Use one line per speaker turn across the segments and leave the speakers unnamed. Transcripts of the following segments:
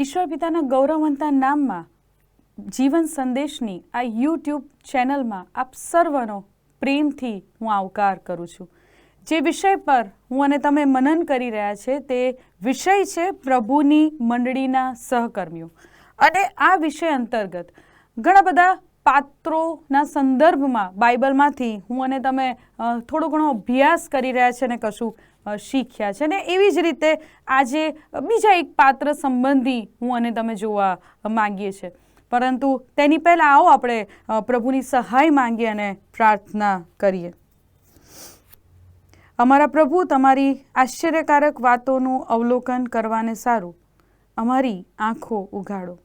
ઈશ્વર પિતાના ગૌરવવંતા નામમાં જીવન સંદેશની આ યુટ્યુબ ચેનલમાં આપ સર્વનો પ્રેમથી હું આવકાર કરું છું. જે વિષય પર હું અને તમે મનન કરી રહ્યા છે તે વિષય છે પ્રભુની મંડળીના સહકર્મીઓ. અને આ વિષય અંતર્ગત ઘણા બધા પાત્રોના સંદર્ભમાં બાઇબલમાંથી હું અને તમે થોડો ઘણો અભ્યાસ કરી રહ્યા છે અને કશું શીખ્યા છે. અને એવી જ રીતે આજે બીજા એક પાત્ર સંબંધી હું અને તમે જોવા માંગીએ છીએ. પરંતુ તેની પહેલાં આવો આપણે પ્રભુની સહાય માંગીએ અને પ્રાર્થના કરીએ. અમારા પ્રભુ, તમારી આશ્ચર્યકારક વાતોનું અવલોકન કરવાને સારું. અમારી આંખો ઉઘાડો.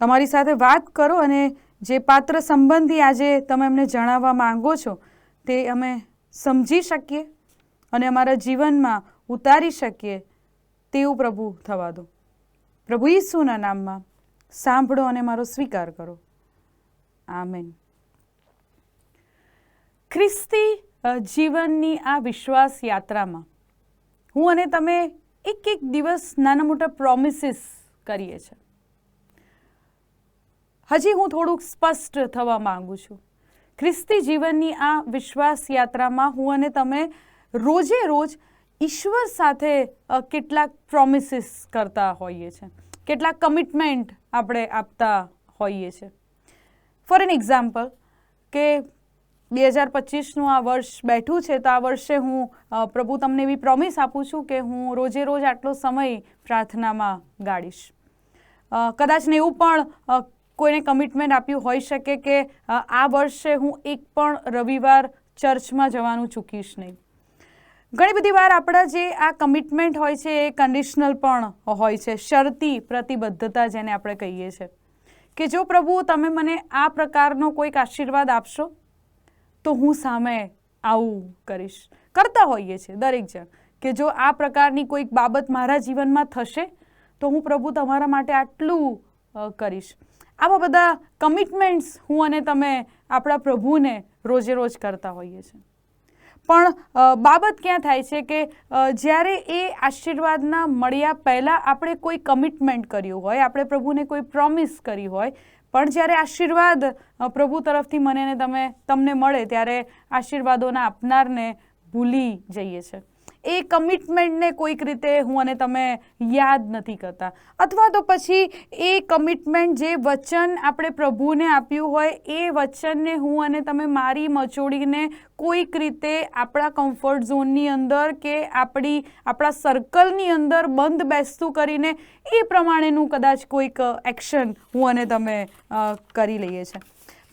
તમારી સાથે વાત કરો અને જે પાત્ર સંબંધી આજે તમે અમને જણાવવા માંગો છો, તે અમે સમજી શકીએ. અને અમારા જીવનમાં ઉતારી શકીએ તેવું પ્રભુ થવા દો. પ્રભુ ઈસુના નામમાં સાંભળો અને મારો સ્વીકાર કરો. આમેન. ખ્રિસ્તી જીવનની આ વિશ્વાસ યાત્રામાં હું અને તમે એક એક દિવસ નાના મોટા પ્રોમિસીસ કરીએ છીએ. હજી હું થોડુંક સ્પષ્ટ થવા માગું છું. ખ્રિસ્તી જીવનની આ વિશ્વાસ યાત્રામાં હું અને તમે રોજે રોજ ઈશ્વર સાથે કેટલાક પ્રોમિસીસ કરતા હોઈએ છીએ કેટલાક કમિટમેન્ટ આપણે આપતા હોઈએ છીએ ફોર એન એક્ઝામ્પલ કે બે હજાર પચીસનું આ વર્ષ બેઠું છે, તો આ વર્ષે હું પ્રભુ તમને એવી પ્રોમિસ આપું છું કે હું રોજે રોજ આટલો સમય પ્રાર્થનામાં ગાળીશ. કદાચને એવું પણ કોઈને કમિટમેન્ટ આપ્યું હોઈ શકે કે આ વર્ષે હું એક પણ રવિવાર ચર્ચમાં જવાનું ચૂકીશ નહીં. ઘણી બધી વાર આપણા જે આ કમિટમેન્ટ હોય છે, એ કન્ડિશનલ પણ હોય છે. શરતી પ્રતિબદ્ધતા જેને આપણે કહીએ છીએ કે જો પ્રભુ, તમે મને આ પ્રકારનો કોઈક આશીર્વાદ આપશો, તો હું સામે આવું કરીશ. કરતા હોઈએ છીએ દરેક જણ. કે જો આ પ્રકારની કોઈક બાબત મારા જીવનમાં થશે, તો હું પ્રભુ તમારા માટે આટલું કરીશ. આવા બધા કમિટમેન્ટ્સ હું અને તમે આપણા પ્રભુને રોજે રોજ કરતા હોઈએ છીએ. પણ બાબત ક્યાં થાય છે કે જ્યારે એ આશીર્વાદના મળ્યા પહેલાં આપણે કોઈ કમિટમેન્ટ કર્યું હોય, આપણે પ્રભુને કોઈ પ્રોમિસ કરી હોય, પણ જ્યારે આશીર્વાદ પ્રભુ તરફથી મને તમે, તમને મળે ત્યારે આશીર્વાદોના આપનારને ભૂલી જઈએ છે. એ કમિટમેન્ટને કોઈક રીતે હું અને તમે યાદ નથી કરતા. અથવા તો પછી એ કમિટમેન્ટ જે વચન આપણે પ્રભુને આપ્યું હોય, એ વચનને હું અને તમે મારી મચોડીને કોઈક રીતે આપણા કમ્ફર્ટ ઝોનની અંદર કે આપણી, આપણા સર્કલની અંદર બંધ બેસતું કરીને એ પ્રમાણેનું કદાચ કોઈક એક્શન હું અને તમે કરી લઈએ છીએ.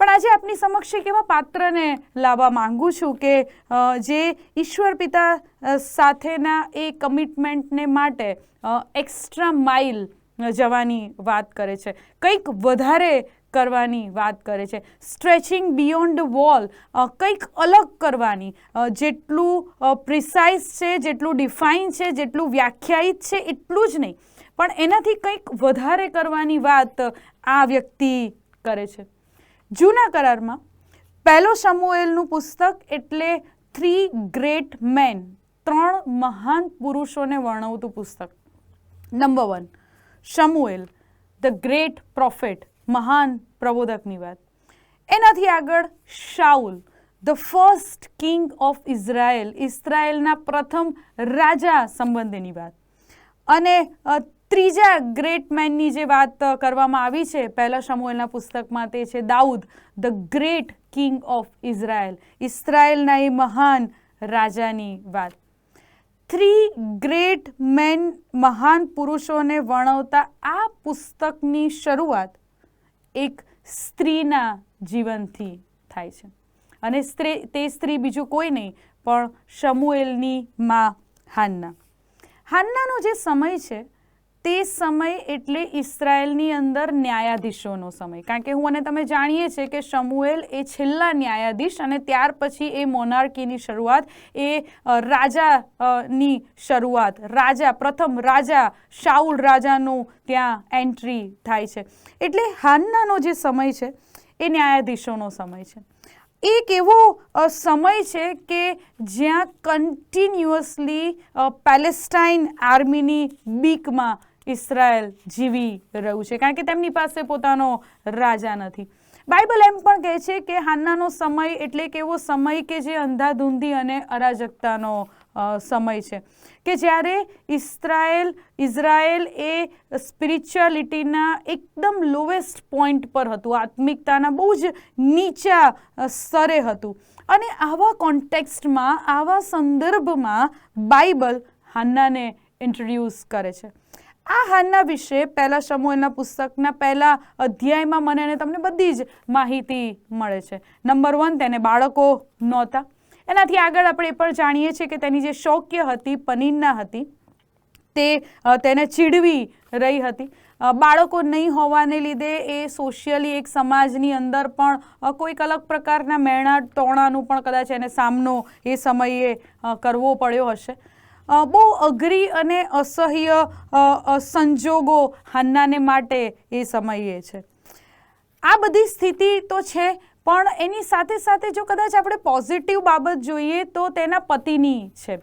પણ આજે આપની સમક્ષ એક એવા પાત્રને લાવવા માંગુ છું કે જે ઈશ્વર પિતા સાથેના એ કમિટમેન્ટને માટે એક્સ્ટ્રા માઇલ જવાની વાત કરે છે. કંઈક વધારે કરવાની વાત કરે છે. સ્ટ્રેચિંગ બિયોન્ડ વોલ કંઈક અલગ કરવાની જેટલું પ્રિસાઇઝ છે, જેટલું ડિફાઇન છે, જેટલું વ્યાખ્યાયિત છે, એટલું જ નહીં. પણ એનાથી કંઈક વધારે કરવાની વાત આ વ્યક્તિ કરે છે. જૂના કરારમાં પહેલો સમુએલનું પુસ્તક એટલે થ્રી ગ્રેટ મેન ત્રણ મહાન પુરુષોને વર્ણવતું પુસ્તક. Number one Samuel the great prophet મહાન પ્રબોધકની વાત. એનાથી આગળ Saul the first king of Israel ઇઝરાયલના પ્રથમ રાજા સંબંધેની વાત. અને ત્રીજા ગ્રેટ મેનની જે વાત કરવામાં આવી છે, પહેલા સમુએલના પુસ્તકમાં તે છે, Dawood, the great king of Israel. ઇઝરાયલના એ મહાન રાજાની વાત. થ્રી ગ્રેટ મેન મહાન પુરુષોને વર્ણવતા આ પુસ્તકની શરૂઆત એક સ્ત્રીના જીવનથી થાય છે. અને સ્ત્રી, તે સ્ત્રી બીજું કોઈ નહીં, પણ શમુએલની મા હાન્ના. હાન્નાનો જે સમય છે તે સમય એટલે ઇસરાયલની અંદર ન્યાયાધીશોનો સમય. કારણ કે હું અને તમે જાણીએ છીએ કે શમુએલ એ છેલ્લા ન્યાયાધીશ અને ત્યાર પછી એ મોનાર્કીની શરૂઆત એ અ, રાજા અ, ની શરૂઆત રાજા પ્રથમ રાજા શાઉલ રાજાનું ત્યાં એન્ટ્રી થાય છે. એટલે હાન્નાનો જે સમય છે એ ન્યાયાધીશોનો સમય છે. એક એવો સમય છે કે જ્યાં કન્ટિન્યુઅસલી પેલેસ્ટાઇન આર્મીની બીકમાં ઇસરાયલ જીવી રહ્યું છે કારણ કે તેમની પાસે પોતાનો રાજા નથી. બાઇબલ એમ પણ કહે છે કે હાન્નાનો સમય એટલે કે એવો સમય કે જે અંધાધૂંધી અને અરાજકતાનો સમય છે. કે જ્યારે ઇસરાયલ, ઇઝરાયલ એ સ્પિરિચ્યુઆલિટીના એકદમ લોવેસ્ટ પોઈન્ટ પર હતું, આત્મિકતાના બહુ જ નીચા સ્તરે હતું. અને આવા કોન્ટેક્સ્ટમાં, આવા સંદર્ભમાં બાઇબલ હાન્નાને ઇન્ટ્રોડ્યુસ કરે છે. આ હાલના વિશે પહેલા સમૂહના પુસ્તકના પહેલા અધ્યાયમાં મને અને તમને બધી જ માહિતી મળે છે. નંબર વન તેને બાળકો નહોતા. એનાથી આગળ આપણે એ પણ જાણીએ છીએ કે તેની જે શૌક્ય હતી, પનીરના હતી, તે તેને ચીડવી રહી હતી. બાળકો નહીં હોવાને લીધે એ સોશિયલી એક સમાજની અંદર પણ કોઈક અલગ પ્રકારના મેણા ટોણાનું પણ કદાચ એને સામનો એ સમયે કરવો પડ્યો હશે. બહુ અઘરી અને અસહ્ય સંજોગો હાન્નાને માટે એ સમયે છે. આ બધી સ્થિતિ તો છે, પણ એની સાથે સાથે જો કદાચ આપણે પોઝિટિવ બાબત જોઈએ તો તેના પતિની છે.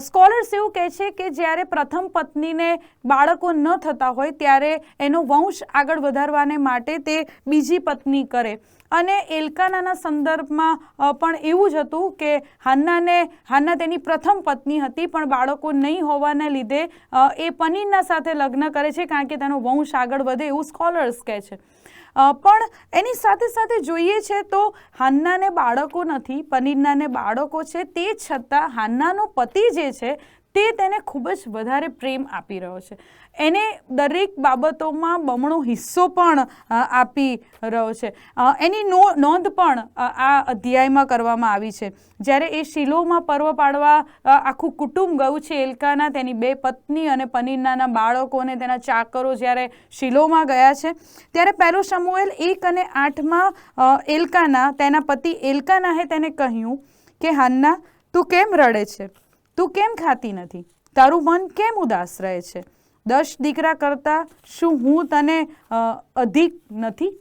સ્કોલર્સ એવું કહે છે કે જ્યારે પ્રથમ પત્નીને બાળકો ન થતા હોય, ત્યારે એનો વંશ આગળ વધારવાને માટે તે બીજી પત્ની કરે. અને એલકાનાના સંદર્ભમાં પણ એવું જ હતું કે હાન્નાને, હાન્ના તેની પ્રથમ પત્ની હતી, પણ બાળકો નહીં હોવાના લીધે એ પનીરના સાથે લગ્ન કરે છે કારણ કે તેનો વંશ આગળ વધે એવું સ્કોલર્સ કહે છે. પણ એની સાથે સાથે જોઈએ છે તો હાન્નાને બાળકો નથી, પનીરનાને બાળકો છે. તે છતાં હાન્નાનો પતિ જે છે તે તેને ખૂબ જ વધારે પ્રેમ આપી રહ્યો છે. એને દરેક બાબતોમાં બમણો હિસ્સો પણ આપી રહ્યો છે. એની નો, નોંધ પણ આ અધ્યાયમાં કરવામાં આવી છે. જ્યારે એ શિલોમાં પર્વ પાડવા આખું કુટુંબ ગયું છે, એલકાના, તેની બે પત્ની અને પનીરનાના બાળકોને તેના ચાકરો જ્યારે શિલોમાં ગયા છે, ત્યારે પહેલો સમુએલ એક અને આઠમાં એલકાના, તેના પતિ એલકાનાએ તેને કહ્યું કે, હાન્ના, તું કેમ રડે છે? તું કેમ ખાતી નથી? તારું મન કેમ ઉદાસ રહે છે? દસ દીકરા કરતાં શું હું તને અધિક નથી?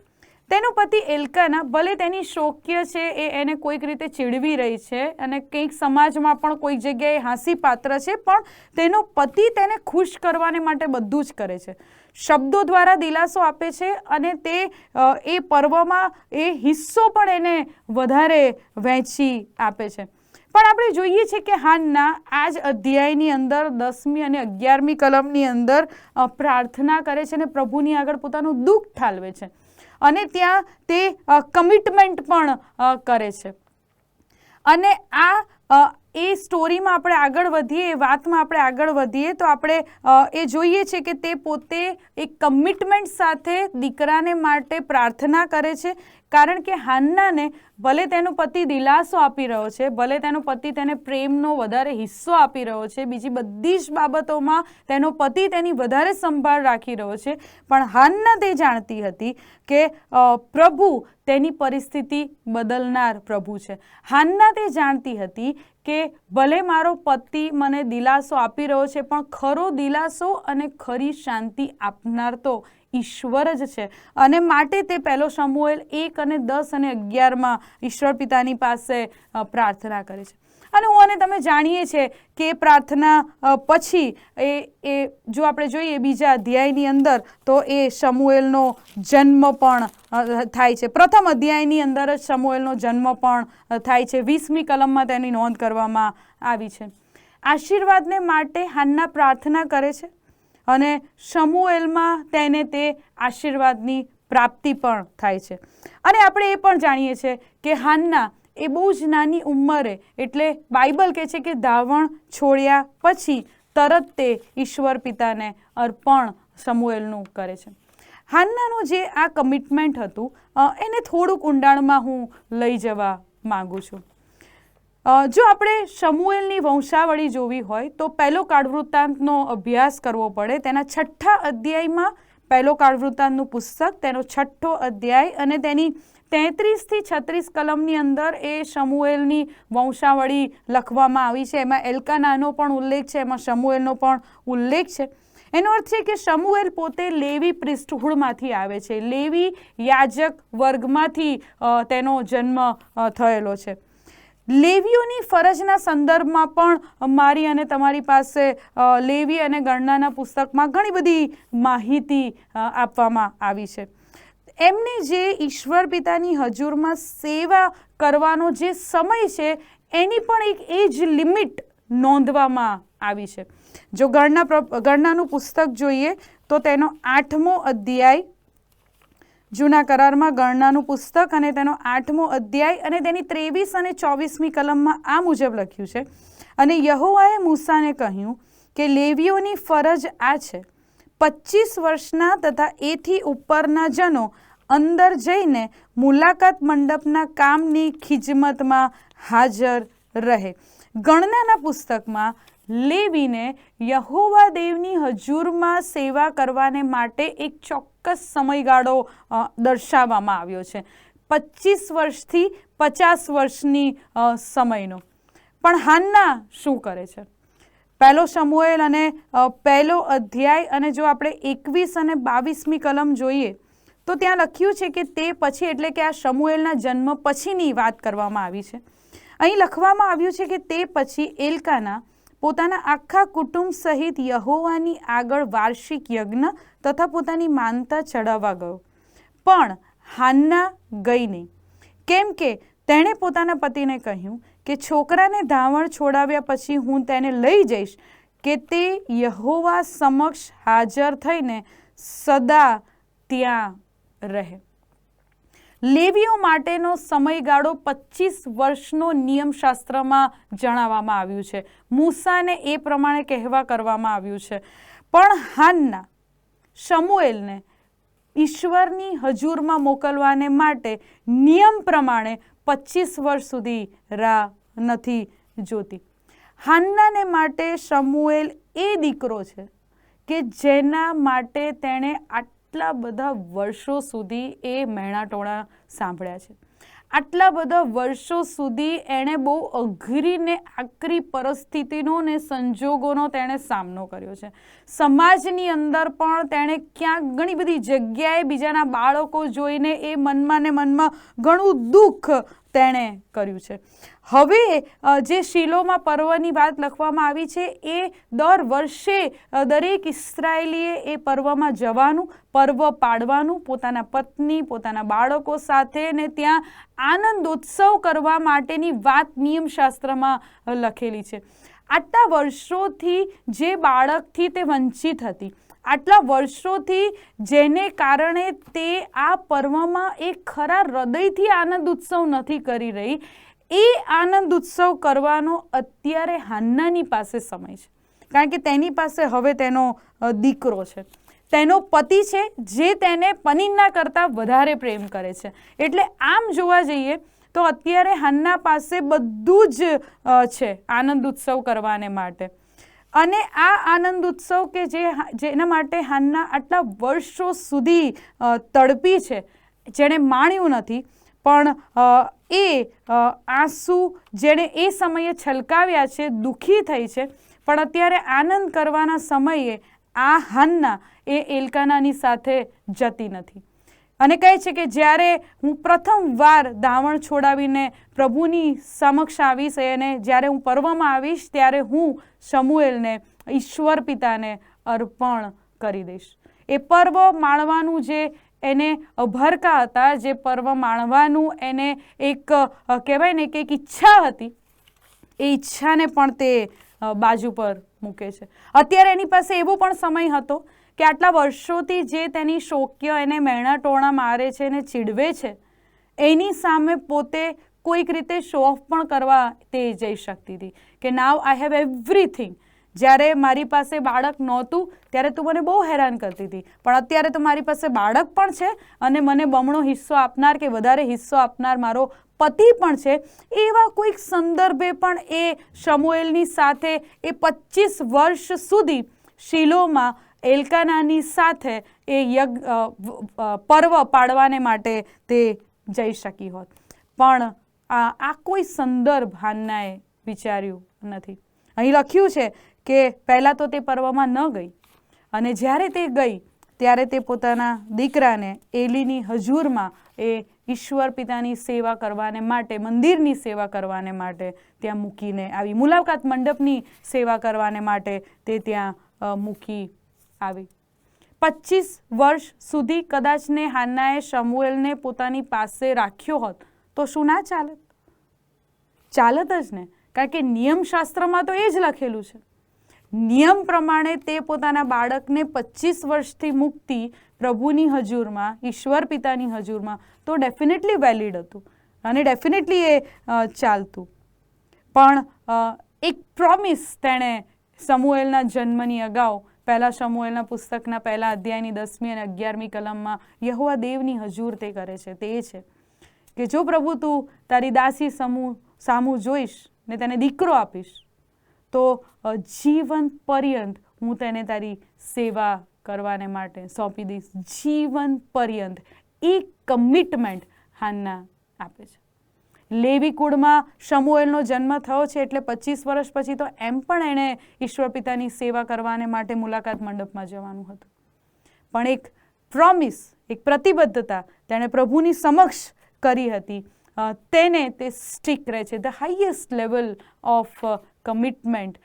તેનો પતિ એલકાના ભલે તેની શોક્ય છે, એ એને કોઈક રીતે ચીડવી રહી છે અને કંઈક સમાજમાં પણ કોઈક જગ્યાએ હાંસી પાત્ર છે, પણ તેનો પતિ તેને ખુશ કરવાને માટે બધું જ કરે છે. શબ્દો દ્વારા દિલાસો આપે છે અને તે એ પર્વમાં એ હિસ્સો પણ એને વધારે વહેંચી આપે છે. પણ આપણે જોઈએ છીએ કે હાનના આ જ અધ્યાયની અંદર, દસમી અને અગિયારમી કલમની અંદર પ્રાર્થના કરે છે અને પ્રભુની આગળ પોતાનું દુઃખ ઠાલવે છે. અને ત્યાં તે કમિટમેન્ટ પણ કરે છે. અને આ એ સ્ટોરીમાં આપણે આગળ વધીએ, એ વાતમાં આપણે આગળ વધીએ, તો આપણે એ જોઈએ છે કે તે પોતે એક કમિટમેન્ટ સાથે દીકરાને માટે પ્રાર્થના કરે છે. કારણ કે હાન્નાને ભલે તેનો પતિ દિલાસો આપી રહ્યો છે, ભલે તેનો પતિ તેને પ્રેમનો વધારે હિસ્સો આપી રહ્યો છે, બીજી બધી જ બાબતોમાં તેનો પતિ તેની વધારે સંભાળ રાખી રહ્યો છે, પણ હાન્ના તે જાણતી હતી કે પ્રભુ તેની પરિસ્થિતિ બદલનાર પ્રભુ છે. હાન્ના તે જાણતી હતી કે, ભલે મારો પતિ મને દિલાસો આપી રહ્યો છે, પણ ખરો દિલાસો અને ખરી શાંતિ આપનાર તો ઈશ્વર જ છે. અને માટે તે પહેલો સમુએલ એક અને દસ અને અગિયારમાં ઈશ્વર પિતાની પાસે પ્રાર્થના કરે છે. અને હું અને તમે જાણીએ છીએ કે પ્રાર્થના પછી એ એ, જો આપણે જોઈએ બીજા અધ્યાયની અંદર, તો એ સમુએલનો જન્મ પણ થાય છે. પ્રથમ અધ્યાયની અંદર જ સમુએલનો જન્મ પણ થાય છે. વીસમી કલમમાં તેની નોંધ કરવામાં આવી છે. આશીર્વાદને માટે હાન્ના પ્રાર્થના કરે છે. અને સમુએલમાં તેને તે આશીર્વાદની પ્રાપ્તિ પણ થાય છે. અને આપણે એ પણ જાણીએ છીએ કે હાનના એ બહુ જ નાની ઉંમરે એટલે બાઇબલ કહે છે કે ધાવણ છોડ્યા પછી તરત તે ઈશ્વર પિતાને અર્પણ સમુએલનું કરે છે. હાન્નાનું જે આ કમિટમેન્ટ હતું એને થોડુંક ઊંડાણમાં હું લઈ જવા માગું છું. જો આપણે શમુએલની વંશાવળી જોવી હોય, તો પહેલો કાળવૃત્તાંતનો અભ્યાસ કરવો પડે. તેના છઠ્ઠા અધ્યાયમાં પહેલો કાળવૃત્તાંતનું પુસ્તક, તેનો છઠ્ઠો અધ્યાય અને તેની તેત્રીસથી છત્રીસ કલમની અંદર એ સમુએલની વંશાવળી લખવામાં આવી છે. એમાં એલ્કાનાનો પણ ઉલ્લેખ છે, એમાં સમુએલનો પણ ઉલ્લેખ છે. એનો અર્થ છે કે સમુએલ પોતે લેવી પૃષ્ઠભૂળમાંથી આવે છે. લેવી યાજક વર્ગમાંથી તેનો જન્મ થયેલો છે. લેવીઓની ફરજના સંદર્ભમાં પણ મારી અને તમારી પાસે લેવી અને ગણનાના પુસ્તકમાં ઘણી બધી માહિતી આપવામાં આવી છે. એમને જે ઈશ્વર પિતાની હજુરમાં સેવા કરવાનો જે સમય છે, એની પણ એક એજ લિમિટ નોંધવામાં આવી છે. જો ગણના પ્ર- ગણનાનું પુસ્તક જોઈએ, તો તેનો આઠમો અધ્યાય જૂના કરારમાં ગણનાનું પુસ્તક અને તેનો આઠમો અધ્યાય અને તેની ત્રેવીસ અને ચોવીસમી કલમમાં આ મુજબ લખ્યું છે. અને યહોવાએ મૂસાને કહ્યું કે, લેવીઓની ફરજ આ છે. પચીસ વર્ષના તથા એથી ઉપરના જનો અંદર જઈને મુલાકાત મંડપના કામની ખિજમતમાં હાજર રહે. ગણનાના પુસ્તકમાં લેવીને યહોવા દેવની હજુરમાં સેવા કરવાને માટે એક ચોક્કસ સમયગાળો દર્શાવવામાં આવ્યો છે. પચીસ વર્ષથી પચાસ વર્ષની સમયનો. પણ હાન્ના શું કરે છે? પહેલો સમુએલ અને પહેલો અધ્યાય અને જો આપણે એકવીસ અને બાવીસમી કલમ જોઈએ, તો ત્યાં લખ્યું છે કે તે પછી એટલે કે આ સમુએલના જન્મ પછીની વાત કરવામાં આવી છે. અહીં લખવામાં આવ્યું છે કે તે પછી એલકાના પોતાના આખા કુટુંબ સહિત યહોવાની આગળ વાર્ષિક યજ્ઞ તથા પોતાની માનતા ચડાવવા ગયો. પણ હાન્ના ગઈ નહીં. કેમ કે તેણે પોતાના પતિને કહ્યું કે છોકરાને ધાવણ છોડાવ્યા પછી હું તેને લઈ જઈશ કે તે યહોવા સમક્ષ હાજર થઈને સદા ત્યાં રહે. લેવીઓ માટેનો સમયગાળો પચીસ વર્ષનો નિયમશાસ્ત્રમાં જણાવવામાં આવ્યું છે. મૂસાને એ પ્રમાણે કહેવા કરવામાં આવ્યું છે. પણ હાનના, શમુએલને ઈશ્વરની હજુરમાં મોકલવાને માટે નિયમ પ્રમાણે પચીસ વર્ષ સુધી રાહ નથી જોતી. હાન્નાને માટે શમુએલ એ દીકરો છે કે જેના માટે તેણે આટલા બધા વર્ષો સુધી એ મહેણાટોણા સાંભળ્યા છે. આટલા બધા વર્ષો સુધી એણે બહુ અઘરી ને આકરી પરિસ્થિતિનો ને સંજોગોનો તેણે સામનો કર્યો છે. સમાજની અંદર પણ તેણે ક્યાંક ઘણી બધી જગ્યાએ બીજાના બાળકો જોઈને એ મનમાં ને મનમાં ઘણું દુઃખ તેણે કર્યું છે. હવે જે શિલોમાં પર્વની વાત લખવામાં આવી છે, એ દર વર્ષે દરેક ઇસરાયેલીએ એ પર્વમાં જવાનું, પર્વ પાડવાનું, પોતાના પત્ની, પોતાના બાળકો સાથે ને ત્યાં આનંદ ઉત્સવ કરવા માટેની વાત નિયમશાસ્ત્રમાં લખેલી છે. આટલા વર્ષોથી જે બાળકથી તે વંચિત હતી. આટલા વર્ષોથી જેને કારણે તે આ પર્વમાં એક ખરા હૃદયથી આનંદ ઉત્સવ નથી કરી રહી, એ આનંદ ઉત્સવ કરવાનો અત્યારે હાન્નાની પાસે સમય છે. કારણ કે તેની પાસે હવે તેનો દીકરો છે. તેનો પતિ છે જે તેને પનીરના કરતાં વધારે પ્રેમ કરે છે. એટલે આમ જોવા જઈએ તો અત્યારે હાન્ના પાસે બધું જ છે આનંદ ઉત્સવ કરવાને માટે. અને આ આનંદ ઉત્સવ કે જે જેના માટે હાન્ના આટલા વર્ષો સુધી તડપી છે, જેણે માણ્યું નથી, પણ એ આંસુ જેણે એ સમયે છલકાવ્યા છે, દુઃખી થઈ છે, પણ અત્યારે આનંદ કરવાના સમયે આ હાન્ના એ એલકાનાની સાથે જતી નથી. અને કહે છે કે જ્યારે હું પ્રથમ વાર દાવણ છોડાવીને પ્રભુની સમક્ષ આવીશ અને જ્યારે હું પર્વમાં આવીશ, ત્યારે હું સમુએલને, ઈશ્વર પિતાને અર્પણ કરી દઈશ. એ પર્વ માણવાનું જે એને અભરકા હતા, જે પર્વ માણવાનું એને એક કહેવાય ને કે એક ઈચ્છા હતી, એ ઈચ્છાને પણ તે બાજુ પર મૂકે છે. અત્યારે એની પાસે એવો પણ સમય હતો કે આટલા વર્ષોથી જે તેની શોક્ય એને મહેણા ટોણા મારે છે અને ચીડવે છે, એની સામે પોતે કોઈક રીતે શો ઓફ પણ કરવા તે જઈ શકતી હતી. કે નાવ આઈ હેવ એવરીથિંગ જ્યારે મારી પાસે બાળક નહોતું, ત્યારે તું મને બહુ હેરાન કરતી હતી. પણ અત્યારે તો મારી પાસે બાળક પણ છે અને મને બમણો હિસ્સો આપનાર કે વધારે હિસ્સો આપનાર મારો પતિ પણ છે, એવા કોઈક સંદર્ભે પણ એ શમુએલની સાથે એ પચીસ વર્ષ સુધી શિલોમાં એલકાનાની સાથે એ યજ્ઞ પર્વ પાડવાને માટે તે જઈ શકી હોત. પણ આ કોઈ સંદર્ભ હાન્નાએ વિચાર્યું નથી. અહીં લખ્યું છે કે પહેલાં તો તે પર્વમાં ન ગઈ અને જ્યારે તે ગઈ, ત્યારે તે પોતાના દીકરાને એલીની હજુરમાં એ ઈશ્વર પિતાની સેવા કરવાને માટે, મંદિરની સેવા કરવાને માટે ત્યાં મૂકીને આવી. મુલાકાત મંડપની સેવા કરવાને માટે તે ત્યાં મૂકી આવી. પચીસ વર્ષ સુધી કદાચને હાન્નાએ શમુએલને પોતાની પાસે રાખ્યો હોત, તો શું ના ચાલત? ચાલત જ ને, કારણ કે નિયમશાસ્ત્રમાં તો એ જ લખેલું છે. નિયમ પ્રમાણે તે પોતાના બાળકને પચીસ વર્ષથી મુક્તિ પ્રભુની હજુરમાં, ઈશ્વર પિતાની હજુરમાં તો ડેફિનેટલી વેલિડ હતું અને ડેફિનેટલી એ ચાલતું. પણ એક પ્રોમિસ તેણે સમુએલના જન્મની અગાઉ પહેલા શમુએલના પુસ્તકના પહેલા અધ્યાયની દસમી અને અગિયારમી કલમમાં યહુઆ દેવની હજુર તે કરે છે. તે છે કે જો પ્રભુ તું તારી દાસી સમૂહ સામું જોઈશ ને તેને દીકરો આપીશ, તો જીવન પર્યંત હું તેને તારી સેવા કરવાને માટે સોંપી દઈશ. જીવન પર્યંત એ કમિટમેન્ટ હાન્ના આપે છે. લેવી કુળમાં શમુએલનો જન્મ થયો છે એટલે પચીસ વર્ષ પછી તો એમ પણ એણે ઈશ્વર પિતાની સેવા કરવાને માટે મુલાકાત મંડપમાં જવાનું હતું. પણ એક પ્રોમિસ એક પ્રતિબદ્ધતા તેણે પ્રભુની સમક્ષ કરી હતી. તેને તે સ્ટીક રહે છે. The highest level of commitment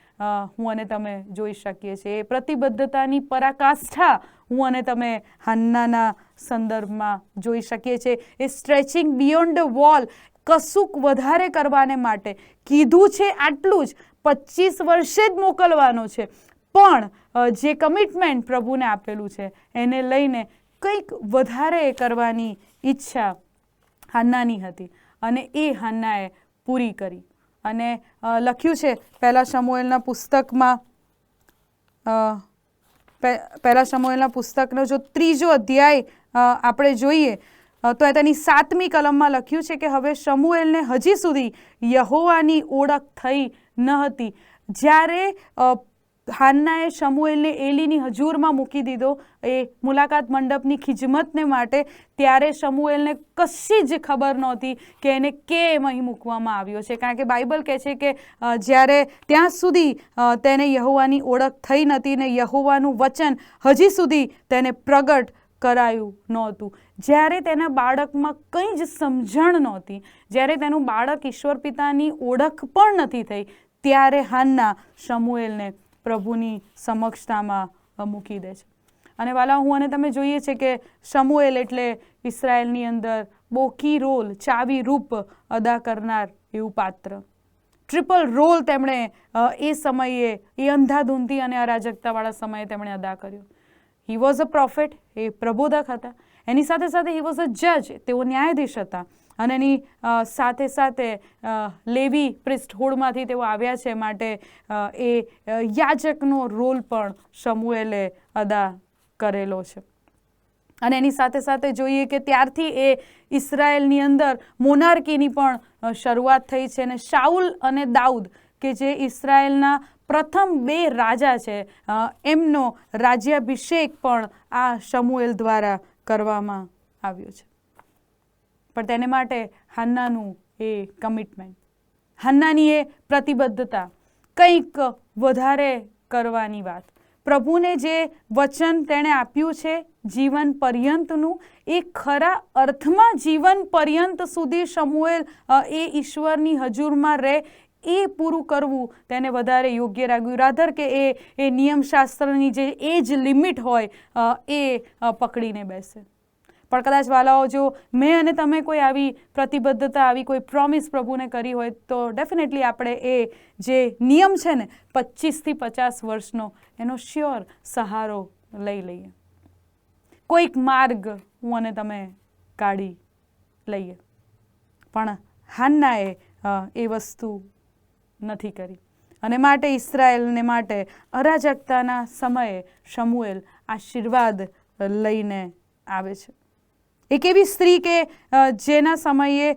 હું અને તમે જોઈ શકીએ છીએ. એ પ્રતિબદ્ધતાની પરાકાષ્ઠા હું અને તમે હાન્નાના સંદર્ભમાં જોઈ શકીએ છીએ. એ સ્ટ્રેચિંગ બિયોન્ડ ધ વોલ કશુંક વધારે કરવાને માટે કીધું છે આટલું જ. પચીસ વર્ષે જ મોકલવાનો છે. પણ જે કમિટમેન્ટ પ્રભુને આપેલું છે, એને લઈને કંઈક વધારે કરવાની ઈચ્છા હાન્નાની હતી અને એ હાન્નાએ પૂરી કરી. અને લખ્યું છે, પહેલાં સમોએલના પુસ્તકમાં પહેલાં સમોએલના પુસ્તકનો જો ત્રીજો અધ્યાય આપણે જોઈએ તો એ તેની સાતમી કલમમાં લખ્યું છે કે હવે શમુએલને હજી સુધી યહોવાની ઓળખ થઈ ન હતી. જ્યારે હાન્નાએ શમુએલને એલીની હજૂરમાં મૂકી દીધો, એ મુલાકાત મંડપની ખિજમતને માટે, ત્યારે શમુએલને કશી જ ખબર નહોતી કે એને કેમ અહીં મૂકવામાં આવ્યો છે. કારણ કે બાઇબલ કહે છે કે જ્યારે ત્યાં સુધી તેને યહોવાની ઓળખ થઈ નથી ને યહોવાનું વચન હજી સુધી તેને પ્રગટ કરાયું નહોતું. જ્યારે તેના બાળકમાં કંઈ જ સમજણ નહોતી, જ્યારે તેનું બાળક ઈશ્વર પિતાની ઓળખ પણ નથી થઈ, ત્યારે હાનના શમુએલને પ્રભુની સમક્ષતામાં મૂકી દે છે. અને વાલા, હું અને તમે જોઈએ છે કે શમુએલ એટલે ઇસરાયલની અંદર બહુ કી રોલ, ચાવી રૂપ અદા કરનાર એવું પાત્ર. ટ્રિપલ રોલ તેમણે એ સમયે, એ અંધાધૂંધી અને અરાજકતાવાળા સમયે તેમણે અદા કર્યો. હી વોઝ અ પ્રોફેટ એ પ્રબોધક હતા. એની સાથે સાથે હી વોઝ અ જજ તેઓ ન્યાયાધીશ હતા. અને એની સાથે સાથે લેવી પ્રિસ્ટહુડમાંથી તેઓ આવ્યા છે માટે એ યાજકનો રોલ પણ સમુએલે અદા કરેલો છે. અને એની સાથે સાથે જોઈએ કે ત્યારથી એ ઇસરાયલની અંદર મોનાર્કીની પણ શરૂઆત થઈ છે. અને શાઉલ અને દાઉદ, કે જે ઇસરાયેલના પ્રથમ બે રાજા છે. એમનો રાજ્યાભિષેક પણ આ શમુએલ દ્વારા કરવામાં આવ્યો છે. પણ તેને માટે હાન્નાનું એ કમિટમેન્ટ હાન્નાની એ પ્રતિબદ્ધતા કંઈક વધારે કરવાની વાત. પ્રભુને જે વચન તેણે આપ્યું છે જીવન પર્યંતનું, એ ખરા અર્થમાં જીવન પર્યંત સુધી સમુએલ એ ઈશ્વરની હજુરમાં રહે એ પૂરું કરવું તેને વધારે યોગ્ય લાગ્યું. રાધર કે એ એ નિયમશાસ્ત્રની જે એજ લિમિટ હોય એ પકડીને બેસે. પણ કદાચ વાલાઓ જો, મેં અને તમે કોઈ આવી પ્રતિબદ્ધતા, આવી કોઈ પ્રોમિસ પ્રભુને કરી હોય, તો ડેફિનેટલી આપણે એ જે નિયમ છે ને પચીસથી પચાસ વર્ષનો, એનો શ્યોર સહારો લઈ લઈએ. કોઈક માર્ગ હું અને તમે કાઢી લઈએ. પણ હાન્નાએ એ વસ્તુ નથી કરી. અને માટે ઇસરાયલને માટે અરાજકતાના સમયે શમુએલ આશીર્વાદ લઈને આવે છે. એક એવી સ્ત્રી કે જેના સમયે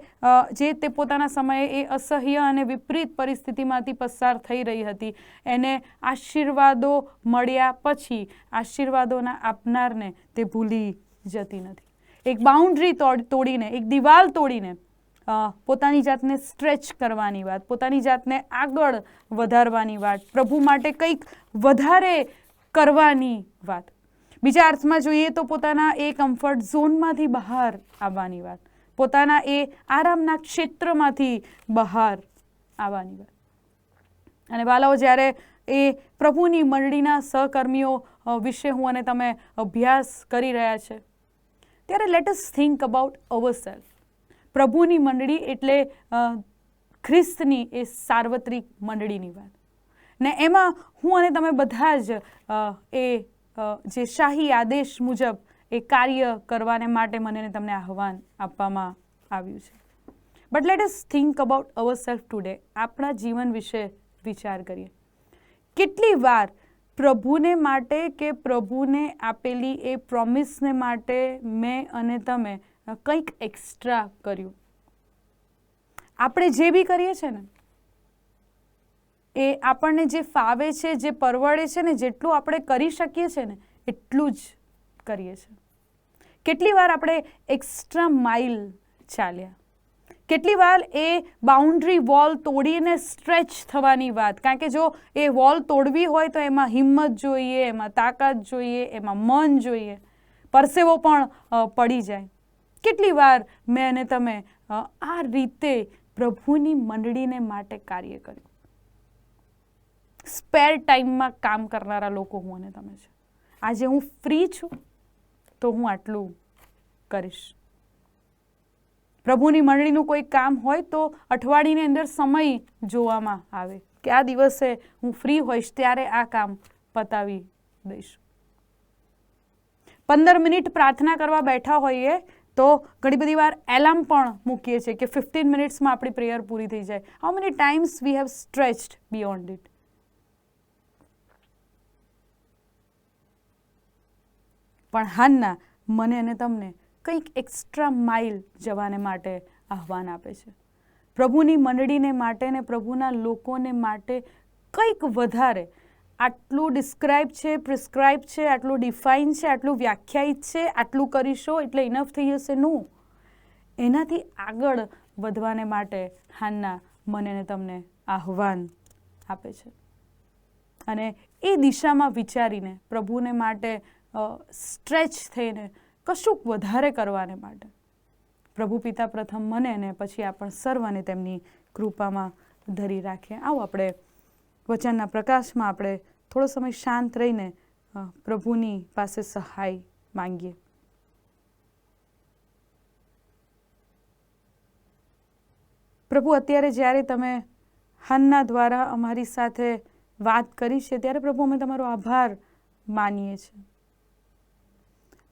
જે તે પોતાના સમયે એ અસહ્ય અને વિપરીત પરિસ્થિતિમાંથી પસાર થઈ રહી હતી. એને આશીર્વાદો મળ્યા પછી આશીર્વાદોના આપનારને તે ભૂલી જતી નથી. એક બાઉન્ડ્રી તોડ, તોડીને, એક દિવાલ તોડીને પોતાની જાતને સ્ટ્રેચ કરવાની વાત, પોતાની જાતને આગળ વધારવાની વાત, પ્રભુ માટે કંઈક વધારે કરવાની વાત. બીજા અર્થમાં જોઈએ તો પોતાના એ કમ્ફર્ટ ઝોનમાંથી બહાર આવવાની વાત. પોતાના એ આરામના ક્ષેત્રમાંથી બહાર આવવાની વાત. અને બાલાઓ, જ્યારે એ પ્રભુની મંડળીના સહકર્મીઓ વિશે હું અને તમે અભ્યાસ કરી રહ્યા છે, ત્યારે let us think about our self પ્રભુની મંડળી એટલે ખ્રિસ્તની એ સાર્વત્રિક મંડળીની વાત. ને એમાં હું અને તમે બધા જ એ જે શાહી આદેશ મુજબ એ કાર્ય કરવાને માટે મને તમને આહવાન આપવામાં આવ્યું છે. But let us think about our self today આપણા જીવન વિશે વિચાર કરીએ. કેટલી વાર પ્રભુને માટે કે પ્રભુને આપેલી એ પ્રોમિસને માટે મેં અને તમે કંઈક એક્સ્ટ્રા કર્યું. આપણે જે બી કરીએ છીએ ને, એ આપણને જે ફાવે છે, જે પરવડે છે ને, જેટલું આપણે કરી શકીએ છીએ ને, એટલું જ કરીએ છીએ કેટલી વાર આપણે એક્સ્ટ્રા માઇલ ચાલ્યા. કેટલી વાર એ બાઉન્ડ્રી વોલ તોડીને સ્ટ્રેચ થવાની વાત. કારણ કે જો એ વોલ તોડવી હોય તો એમાં હિંમત જોઈએ, એમાં તાકાત જોઈએ, એમાં મન જોઈએ. પરસેવો પણ પડી જાય. કેટલી વાર મેં અને તમે આ રીતે પ્રભુની મંડળીને માટે કાર્ય કર્યું? સ્પેર ટાઈમમાં કામ કરનારા લોકો હું અને તમે છે. આજે હું ફ્રી છું, તો હું આટલું કરીશ. પ્રભુની મંડળીનું કોઈ કામ હોય તો અઠવાડિયાની અંદર સમય જોવામાં આવે કે આ દિવસે હું ફ્રી હોઈશ ત્યારે આ કામ પતાવી દઈશ. પંદર મિનિટ પ્રાર્થના કરવા બેઠા હોઈએ તો ઘણી બધી વાર એલાર્મ પણ મૂકીએ છીએ કે ફિફ્ટીન મિનિટ્સમાં આપણી પ્રેયર પૂરી થઈ જાય. How many times we have stretched beyond it પણ હાલના મને અને તમને કંઈક એક્સ્ટ્રા માઇલ જવાને માટે આહવાન આપે છે. પ્રભુની મંડળીને માટે ને પ્રભુના લોકોને માટે કંઈક વધારે આટલું ડિસ્ક્રાઇબ છે પ્રિસ્ક્રાઇબ છે, આટલું ડિફાઇન છે, આટલું વ્યાખ્યાયિત છે, આટલું કરીશો એટલે ઇનફ થઈ જશે નું. એનાથી આગળ વધવાને માટે હાનના મને ને તમને આહવાન આપે છે. અને એ દિશામાં વિચારીને પ્રભુને માટે સ્ટ્રેચ થઈને કશુંક વધારે કરવાને માટે. પ્રભુ પિતા પ્રથમ મને અને પછી આપણ સર્વને તેમની કૃપામાં ધરી રાખે. આવો આપણે વચનના પ્રકાશમાં આપણે થોડો સમય શાંત રહીને પ્રભુની પાસે સહાય માંગીએ. પ્રભુ, અત્યારે જ્યારે તમે હન્ના દ્વારા અમારી સાથે વાત કરી છે, ત્યારે પ્રભુ અમે તમારો આભાર માનીએ છીએ.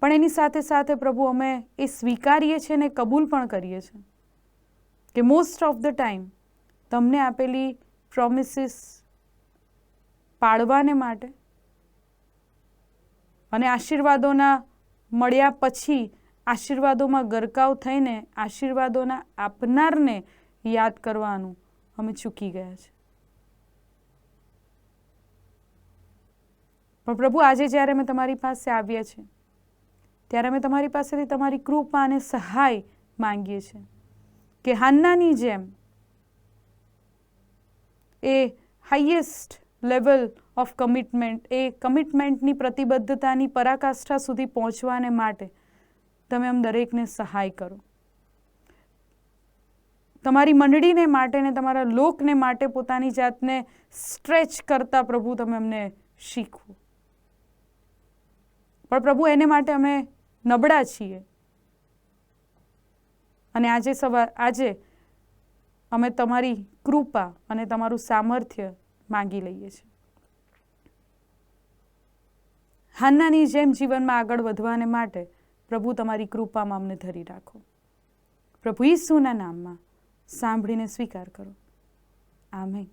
પણ એની સાથે સાથે પ્રભુ અમે એ સ્વીકારીએ છીએ અને કબૂલ પણ કરીએ છીએ કે મોસ્ટ ઓફ ધ ટાઈમ તમને આપેલી પ્રોમિસીસ પાળવાને માટે. અને આશીર્વાદોના મળ્યા પછી આશીર્વાદોમાં ગરકાવ થઈને આશીર્વાદોના આપનારને યાદ કરવાનું અમે ચૂકી ગયા છે. પણ પ્રભુ, આજે જ્યારે અમે તમારી પાસે આવ્યા છીએ, ત્યારે અમે તમારી પાસેથી તમારી કૃપા અને સહાય માંગીએ છીએ કે હાન્નાની જેમ એ હાઈએસ્ટ લેવલ ઓફ કમિટમેન્ટ, એ કમિટમેન્ટની પ્રતિબદ્ધતાની પરાકાષ્ઠા સુધી પહોંચવાને માટે તમે આમ દરેકને સહાય કરો. તમારી મંડળીને માટે ને તમારા લોકને માટે પોતાની જાતને સ્ટ્રેચ કરતા પ્રભુ તમે અમને શીખવો. પણ પ્રભુ એને માટે અમે નબળા છીએ. અને આજે સવાર આજે અમે તમારી કૃપા અને તમારું સામર્થ્ય માંગી લઈએ છીએ. હાન્નાની જેમ જીવનમાં આગળ વધવાને માટે પ્રભુ તમારી કૃપામાં અમને ધરી રાખો. પ્રભુ ઈસુના નામમાં સાંભળીને સ્વીકાર કરો. આમેન.